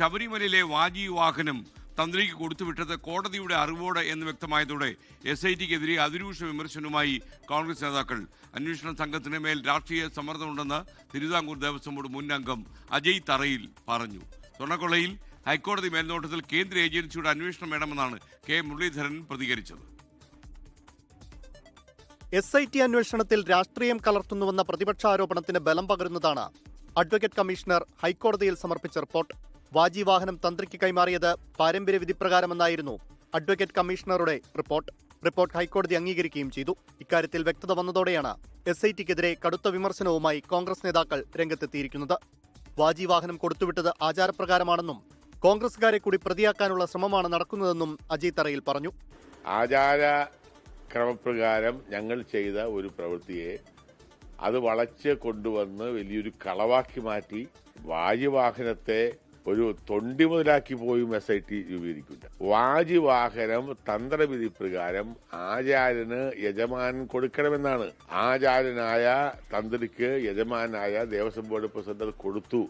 ശബരിമലയിലെ വാജി വാഹനം തന്ത്രിക്ക് കൊടുത്തുവിട്ടത് കോടതിയുടെ അറിവോടെ എന്ന് വ്യക്തമായതോടെ എസ് ഐ ടിക്കെതിരെ അതിരൂക്ഷ വിമർശനവുമായി കോൺഗ്രസ് നേതാക്കൾ. അന്വേഷണ സംഘത്തിന് മേൽ രാഷ്ട്രീയ സമ്മർദ്ദമുണ്ടെന്ന് തിരുവിതാംകൂർ ദേവസ്വം ബോർഡ് മുൻ അംഗം അജയ് തറയിൽ പറഞ്ഞു. സ്വർണക്കൊള്ളയിൽ ഹൈക്കോടതി മേൽനോട്ടത്തിൽ കേന്ദ്ര ഏജൻസിയുടെ അന്വേഷണം വേണമെന്നാണ് കെ മുരളീധരൻ പ്രതികരിച്ചത്. എസ് ഐ ടി അന്വേഷണത്തിൽ രാഷ്ട്രീയം കലർത്തുന്നുവെന്ന പ്രതിപക്ഷ ആരോപണത്തിന് ബലം പകരുന്നതാണ് അഡ്വക്കേറ്റ് കമ്മീഷണർ ഹൈക്കോടതിയിൽ സമർപ്പിച്ച റിപ്പോർട്ട്. വാജി വാഹനം തന്ത്രിക്ക് കൈമാറിയത് പാരമ്പര്യ വിധിപ്രകാരമെന്നായിരുന്നു അഡ്വക്കേറ്റ് കമ്മീഷണറുടെ റിപ്പോർട്ട്. റിപ്പോർട്ട് ഹൈക്കോടതി അംഗീകരിക്കുകയും ചെയ്തു. ഇക്കാര്യത്തിൽ വ്യക്തത വന്നതോടെയാണ് എസ് ഐ ടിക്കെതിരെ കടുത്ത വിമർശനവുമായി കോൺഗ്രസ് നേതാക്കൾ രംഗത്തെത്തിയിരിക്കുന്നത്. വാജി വാഹനം കൊടുത്തുവിട്ടത് ആചാരപ്രകാരമാണെന്നും കോൺഗ്രസുകാരെ കൂടി പ്രതിയാക്കാനുള്ള ശ്രമമാണ് നടക്കുന്നതെന്നും അജയ് തറയിൽ പറഞ്ഞു. ആചാര ക്രമപ്രകാരം ഞങ്ങൾ ചെയ്ത ഒരു പ്രവൃത്തിയെ അത് വളച്ച് കൊണ്ടുവന്ന് വലിയൊരു കളവാക്കി മാറ്റി വായുവാഹനത്തെ ഒരു തൊണ്ടി മുതലാക്കി പോയും എസ് ഐ ടി രൂപീകരിക്കില്ല വാജിവാഹനം തന്ത്രവിധി പ്രകാരം ആചാര്യന് യജമാൻ കൊടുക്കണമെന്നാണ്. ആചാര്യനായ തന്ത്രിക്ക് യജമാനായ ദേവസ്വം ബോർഡ് പ്രസിഡന്റ് കൊടുത്തു.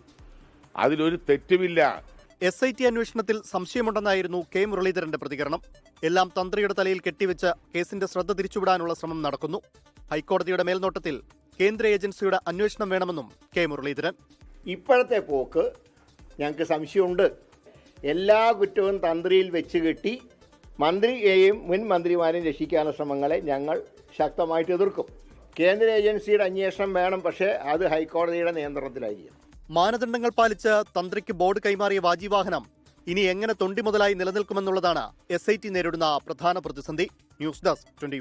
അതിലൊരു തെറ്റുമില്ല. എസ് ഐ ടി അന്വേഷണത്തിൽ സംശയമുണ്ടെന്നായിരുന്നു കെ മുരളീധരന്റെ പ്രതികരണം. എല്ലാം തന്ത്രിയുടെ തലയിൽ കെട്ടിവെച്ച് കേസിന്റെ ശ്രദ്ധ തിരിച്ചുവിടാനുള്ള ശ്രമം നടക്കുന്നു. ഹൈക്കോടതിയുടെ മേൽനോട്ടത്തിൽ കേന്ദ്ര ഏജൻസിയുടെ അന്വേഷണം വേണമെന്നും കെ മുരളീധരൻ. ഇപ്പോഴത്തെ പോക്ക് ഞങ്ങൾക്ക് സംശയമുണ്ട്. എല്ലാ കുറ്റവും തന്ത്രിയിൽ വെച്ച് കെട്ടി മന്ത്രിയെയും മുൻ മന്ത്രിമാരെയും രക്ഷിക്കാനുള്ള ശ്രമങ്ങളെ ഞങ്ങൾ ശക്തമായിട്ട് എതിർക്കും. കേന്ദ്ര ഏജൻസിയുടെ അന്വേഷണം വേണം പക്ഷേ അത് ഹൈക്കോടതിയുടെ നിയന്ത്രണത്തിലായിരിക്കും. മാനദണ്ഡങ്ങൾ പാലിച്ച് തന്ത്രിക്ക് ബോർഡ് കൈമാറിയ വാജിവാഹനം ഇനി എങ്ങനെ തൊണ്ടി മുതലായി നിലനിൽക്കുമെന്നുള്ളതാണ് എസ് ഐ ടി നേരിടുന്ന പ്രധാന പ്രതിസന്ധി. News desk twenty